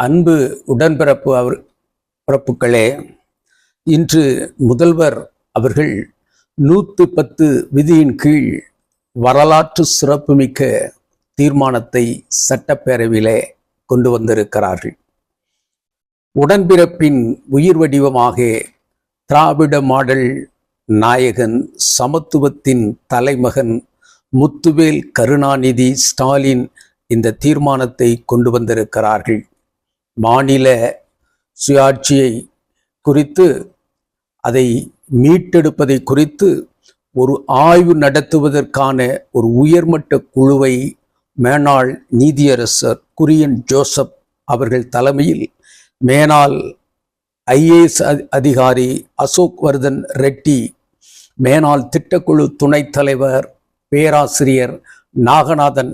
அன்பு உடன்பிறப்பு அவர் பிறப்புகளே இன்று முதல்வர் அவர்கள் நூற்று பத்து விதியின் கீழ் வரலாற்று சிறப்புமிக்க தீர்மானத்தை சட்டப்பேரவையிலே கொண்டு வந்திருக்கிறார்கள். உடன்பிறப்பின் உயிர் வடிவமாக திராவிட மாடல் நாயகன் சமத்துவத்தின் தலைமகன் முத்துவேல் கருணாநிதி ஸ்டாலின் இந்த தீர்மானத்தை கொண்டு வந்திருக்கிறார்கள். மாநில சுயாட்சியை குறித்து அதை மீட்டெடுப்பதை குறித்து ஒரு ஆய்வு நடத்துவதற்கான ஒரு உயர்மட்ட குழுவை மேனாள் நீதியரசர் குரியன் ஜோசப் அவர்கள் தலைமையில் மேனாள் ஐஏஎஸ் அதிகாரி அசோக் வர்தன் ரெட்டி மேனாள் திட்டக்குழு துணைத் தலைவர் பேராசிரியர் நாகநாதன்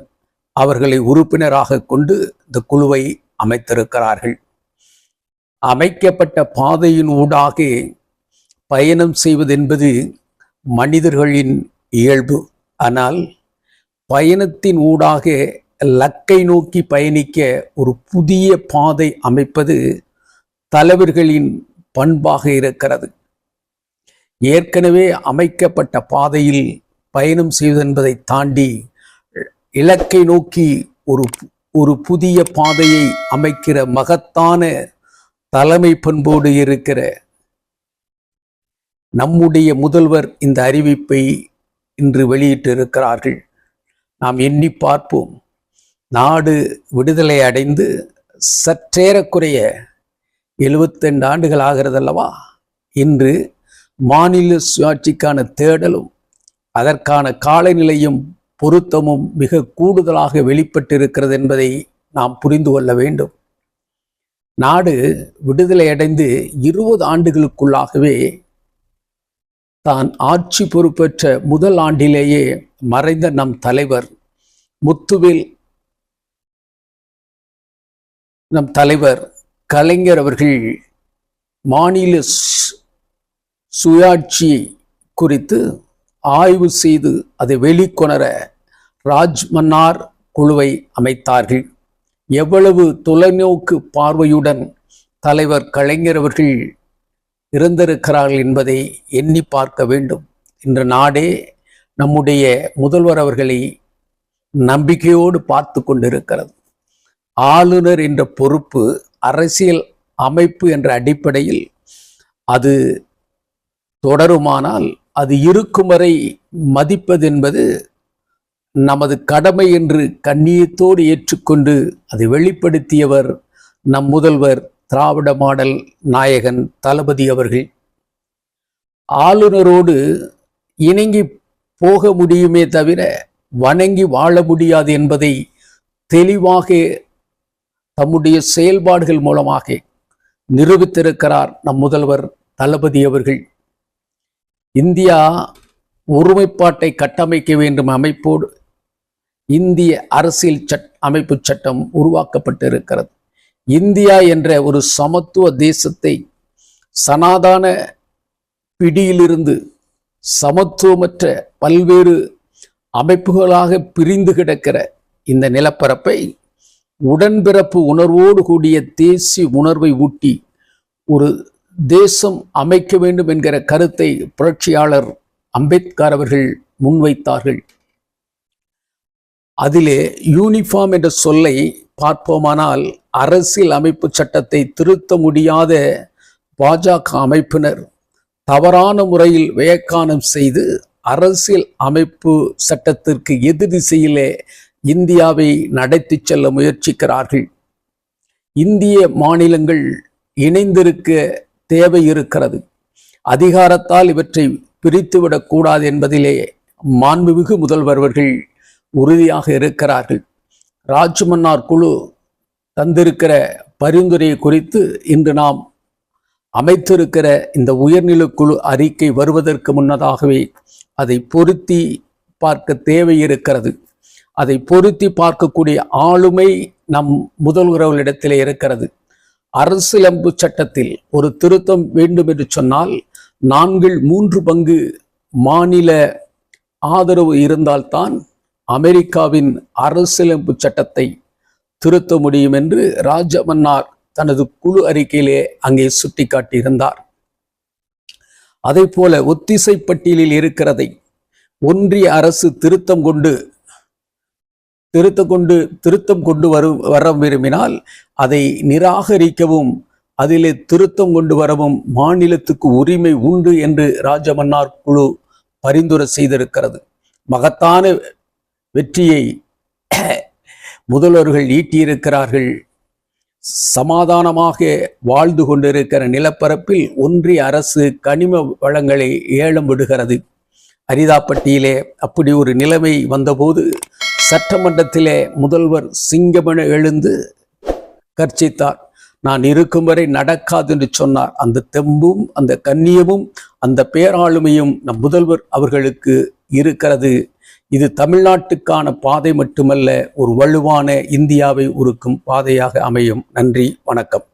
அவர்களை உறுப்பினராக கொண்டு இந்த குழுவை அமைத்திருக்கிறார்கள். அமைக்கப்பட்ட பாதையின் ஊடாக பயணம் செய்வதென்பது மனிதர்களின் இயல்பு. ஆனால் பயணத்தின் ஊடாக லக்கை நோக்கி பயணிக்க ஒரு புதிய பாதை அமைப்பது தலைவர்களின் பண்பாக இருக்கிறது. ஏற்கனவே அமைக்கப்பட்ட பாதையில் பயணம் செய்வதென்பதை தாண்டி இலக்கை நோக்கி ஒரு ஒரு புதிய பாதையை அமைக்கிற மகத்தான தலைமை பண்போடு இருக்கிற நம்முடைய முதல்வர் இந்த அறிவிப்பை இன்று வெளியிட்டிருக்கிறார்கள். நாம் எண்ணி பார்ப்போம். நாடு விடுதலை அடைந்து சற்றேறக்குறைய எழுபத்தெண்டு ஆண்டுகள் ஆகிறதல்லவா? இன்று மாநில சுயாட்சிக்கான தேடலும் அதற்கான காலநிலையும் பொருத்தமும் மிக கூடுதலாக வெளிப்பட்டிருக்கிறது என்பதை நாம் புரிந்து கொள்ள வேண்டும். நாடு விடுதலை அடைந்து இருபது ஆண்டுகளுக்குள்ளாகவே தான் ஆட்சி பொறுப்பேற்ற முதல் ஆண்டிலேயே மறைந்த நம் தலைவர் முத்துவில் நம் தலைவர் கலைஞர் அவர்கள் மாநில சுயாட்சி குறித்து ஆய்வு செய்து அதை வெளிக்கொணர ராஜ்மன்னார் குழுவை அமைத்தார்கள். எவ்வளவு தொலைநோக்கு பார்வையுடன் தலைவர் கலைஞர் அவர்கள் இருந்திருக்கிறார்கள் என்பதை எண்ணி பார்க்க வேண்டும். இன்று நாடே நம்முடைய முதல்வர் அவர்களை நம்பிக்கையோடு பார்த்து கொண்டிருக்கிறது. ஆளுநர் என்ற பொறுப்பு அரசியல் அமைப்பு என்ற அடிப்படையில் அது தொடருமானால் அது இருக்கும் வரை மதிப்பது என்பது நமது கடமை என்று கண்ணியத்தோடு ஏற்றுக்கொண்டு அதை வெளிப்படுத்தியவர் நம் முதல்வர் திராவிட மாடல் நாயகன் தளபதி அவர்கள். ஆளுநரோடு இணங்கி போக முடியுமே தவிர வணங்கி வாழ முடியாது என்பதை தெளிவாக தம்முடைய செயல்பாடுகள் மூலமாக நிரூபித்திருக்கிறார் நம் முதல்வர் தளபதி அவர்கள். இந்தியா ஒருமைப்பாட்டை கட்டமைக்க வேண்டும் அமைப்போடு இந்திய அரசியல் சட் அமைப்பு சட்டம் உருவாக்கப்பட்டு இருக்கிறது இந்தியா என்ற ஒரு சமத்துவ தேசத்தை சனாதான பிடியிலிருந்து சமத்துவமற்ற பல்வேறு அமைப்புகளாக பிரிந்து கிடக்கிற இந்த நிலப்பரப்பை உடன்பிறப்பு உணர்வோடு கூடிய தேசிய உணர்வை ஊட்டி ஒரு தேசம் அமைக்க வேண்டும் என்கிற கருத்தை புரட்சியாளர் அம்பேத்கர் அவர்கள் முன்வைத்தார்கள். அதிலே யூனிஃபார்ம் என்ற சொல்லை பார்ப்போமானால் அரசியல் அமைப்பு சட்டத்தை திருத்த முடியாத பாஜக அமைப்பினர் தவறான முறையில் வியக்கானம் செய்து அரசியல் அமைப்பு சட்டத்திற்கு எதிர்திசையிலே இந்தியாவை நடத்தி செல்ல முயற்சிக்கிறார்கள். இந்திய மாநிலங்கள் இணைந்திருக்க தேவை இருக்கிறது. அதிகாரத்தால் இவற்றை பிரித்துவிடக் கூடாது என்பதிலே மாண்புமிகு முதல்வர்கள் உறுதியாக இருக்கிறார்கள். ராஜ்மன்னார் குழு தந்திருக்கிற பரிந்துரை குறித்து இன்று நாம் அமைத்திருக்கிற இந்த உயர்நிலை குழு அறிக்கை வருவதற்கு முன்னதாகவே அதை பொருத்தி பார்க்க தேவை இருக்கிறது. அதை பொருத்தி பார்க்கக்கூடிய ஆளுமை நம் முதல்வர்களிடத்திலே இருக்கிறது. அரசியலமைப்பு சட்டத்தில் ஒரு திருத்தம் வேண்டும் என்று சொன்னால் நான்கில் மூன்று பங்கு மாநில ஆதரவு இருந்தால்தான் அமெரிக்காவின் அரசியலமைப்பு சட்டத்தை திருத்த முடியும் என்று ராஜமன்னார் தனது குழு அறிக்கையிலே அங்கே சுட்டிக்காட்டியிருந்தார். அதே போல ஒத்திசை பட்டியலில் இருக்கிறதை ஒன்றிய அரசு திருத்தம் கொண்டு திருத்தம் கொண்டு திருத்தம் கொண்டு வரும் வர விரும்பினால் அதை நிராகரிக்கவும் அதிலே திருத்தம் கொண்டு வரவும் மாநிலத்துக்கு உரிமை உண்டு என்று ராஜமன்னார் குழு பரிந்துரை செய்திருக்கிறது. மகத்தான வெற்றியை முதல்வர்கள் ஈட்டியிருக்கிறார்கள். சமாதானமாக வாழ்ந்து கொண்டிருக்கிற நிலப்பரப்பில் ஒன்றிய அரசு கனிம வளங்களை ஏலம் விடுகிறது. அரிதாப்பட்டியிலே அப்படி ஒரு நிலைமை வந்தபோது சட்டமன்றத்திலே முதல்வர் சிங்கமென எழுந்து கர்ச்சித்தார். நான் இருக்கும் வரை நடக்காது என்று சொன்னார். அந்த தெம்பும் அந்த கண்ணியமும் அந்த பேராளுமையும் நம் முதல்வர் அவர்களுக்கு இருக்கிறது. இது தமிழ்நாட்டுக்கான பாதை மட்டுமல்ல ஒரு வலுவான இந்தியாவை உருக்கும் பாதையாக அமையும். நன்றி வணக்கம்.